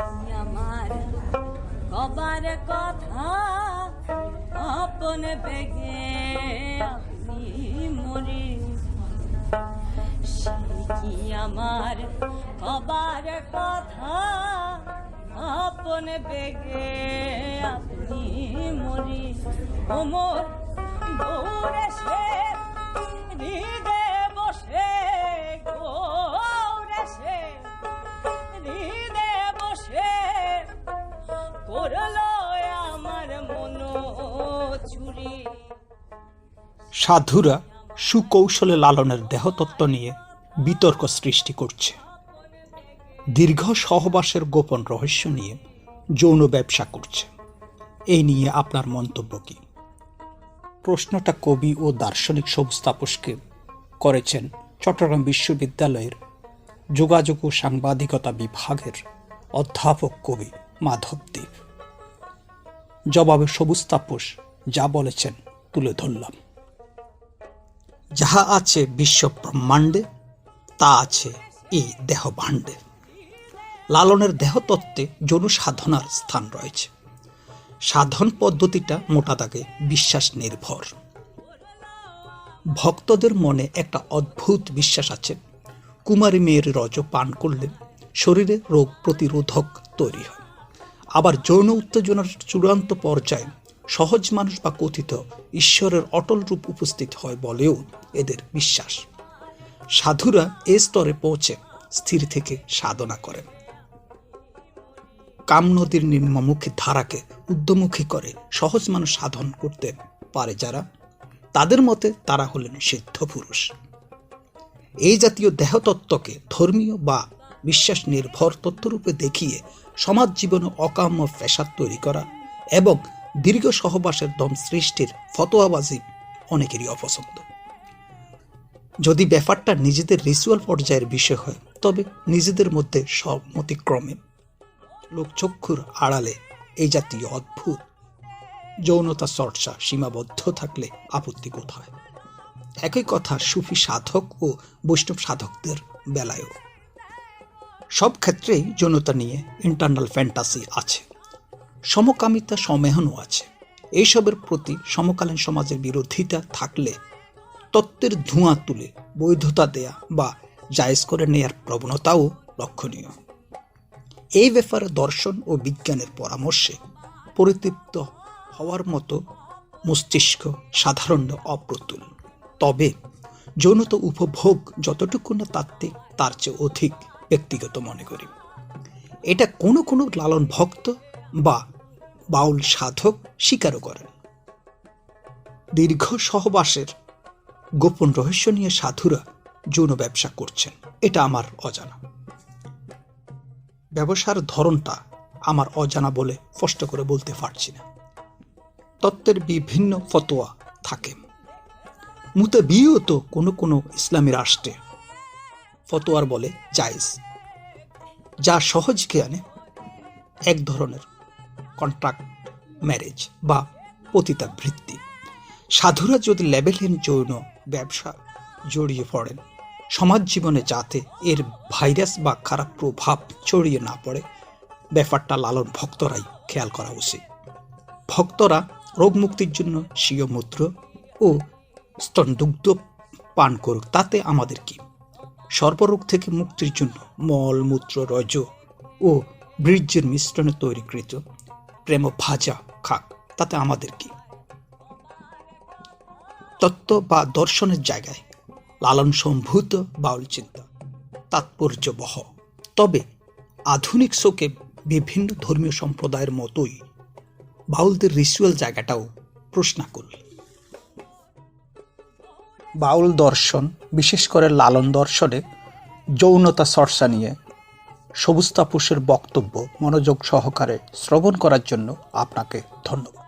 আমার কবার কথা আপন বেগে আপনি মরি কি আমার কবার কথা আপন বেগে আপনি মরি? ওমর দৌড়ে সে সাধুরা সুকৌশলে লালনের দেহতত্ত্ব নিয়ে বিতর্ক সৃষ্টি করছে। দীর্ঘ সহবাসের গোপন রহস্য নিয়ে যৌন ব্যবসা করছে। এই নিয়ে আপনার মন্তব্য কি? প্রশ্নটা কবি ও দার্শনিক সবুজ তাপসকে করেছেন চট্টগ্রাম বিশ্ববিদ্যালয়ের যোগাযোগ ও সাংবাদিকতা বিভাগের অধ্যাপক কবি মাধবদ্বীপ জবাবে সবুজ তাপস যা বলেছেন তুলে ধরলাম। যাহা আছে বিশ্ব ব্রহ্মাণ্ডে, তা আছে এই দেহ ভাণ্ডে লালনের দেহতত্ত্বে যৌন সাধনার স্থান রয়েছে। সাধন পদ্ধতিটা মোটা দাগে বিশ্বাস নির্ভর। ভক্তদের মনে একটা অদ্ভুত বিশ্বাস আছে। কুমারী মেয়ের রজ পান করলে শরীরে রোগ প্রতিরোধক তৈরি হয়। আবার যৌন উত্তেজনার চূড়ান্ত পর্যায়ে সহজ মানুষ বা কথিত ঈশ্বরের অটল রূপ উপস্থিত হয় বলেও এদের বিশ্বাস। সাধুরা এ স্তরে পৌঁছে স্থির থেকে সাধনা করেন। কাম নদীর নিম্নমুখী ধারাকে উদ্যমুখী করে সহজ মানুষ সাধন করতে পারে যারা, তাদের মতে তারা হলেন সিদ্ধ পুরুষ। এই জাতীয় দেহতত্ত্বকে ধর্মীয় বা বিশ্বাস নির্ভর তত্ত্বরূপে দেখিয়ে সমাজ জীবনে অকাম্য ফ্যাসাদ তৈরি করা এবং দীর্ঘ সহবাসের দম সৃষ্টির ফতোয়াবাজি অনেকেরই অপছন্দ। যদি ব্যাপারটা নিজেদের রিচুয়াল পর্যায়ের বিষয় হয়, তবে নিজেদের মধ্যে সম্মতিক্রমে লোকচক্ষুর আড়ালে এই জাতীয় অদ্ভুত। যৌনতা চর্চা সীমাবদ্ধ থাকলে আপত্তি কোথায়? একই কথা সুফি সাধক ও বৈষ্ণব সাধকদের বেলায়ও। সব ক্ষেত্রেই যৌনতা নিয়ে ইন্টারনাল ফ্যান্টাসি আছে। সমকামিতা সমেহনও আছে। এইসবের প্রতি সমকালীন সমাজের বিরোধিতা থাকলে তত্ত্বের ধোঁয়া তুলে বৈধতা দেয়া বা জায়েজ করে নেয়ার প্রবণতাও লক্ষণীয়। এই ব্যাপারে দর্শন ও বিজ্ঞানের পরামর্শে পরিতৃপ্ত হওয়ার মতো মস্তিষ্ক সাধারণ অপ্রতুল। তবে যৌনতা উপভোগ যতটুকু না তাত্ত্বিক তার চেয়ে অধিক ব্যক্তিগত মনে করি। এটা কোনো কোনো লালন ভক্ত বা বাউল সাধক স্বীকারও করেন। দীর্ঘ সহবাসের গোপন রহস্য নিয়ে সাধুরা যৌন ব্যবসা করছেন, এটা আমার অজানা। ব্যবসার ধরনটা আমার অজানা বলে স্পষ্ট করে বলতে পারছি না। তত্ত্বের বিভিন্ন ফতোয়া থাকে। মুতে বিয়েও তো কোনো কোনো ইসলামী রাষ্ট্রে ফতোয়ার বলে জায়েজ। যা সহজ জ্ঞানে এক ধরনের কন্ট্রাক্ট ম্যারেজ বা পতিতাবৃত্তি। সাধুরা যদি লেবেলহীন যৌন ব্যবসা জড়িয়ে পড়েন, সমাজ জীবনে যাতে এর ভাইরাস বা খারাপ প্রভাব ছড়িয়ে না পড়ে, ব্যাপারটা লালন ভক্তরাই খেয়াল করা উচিত। ভক্তরা রোগ মুক্তির জন্য স্বীয় মূত্র ও স্তনদুগ্ধ পান করুক, তাতে আমাদের কি? সর্বরোগ থেকে মুক্তির জন্য মল, মূত্র, রজ ও বীর্যের মিশ্রণে তৈরিকৃত প্রেম ভাজা খাক, তাতে আমাদের কি? তত্ত্ব বা দর্শনের জায়গায় লালন সম্ভূত বাউল চিন্তা তাৎপর্য বহ তবে আধুনিক শোকে বিভিন্ন ধর্মীয় সম্প্রদায়ের মতোই বাউলদের রিচুয়াল জায়গাটাও প্রশ্নাকুল বাউল দর্শন, বিশেষ করে লালন দর্শনে যৌনতা চর্চা নিয়ে সবুজ তাপসের বক্তব্য মনোযোগ সহকারে শ্রবণ করার জন্য আপনাকে ধন্যবাদ।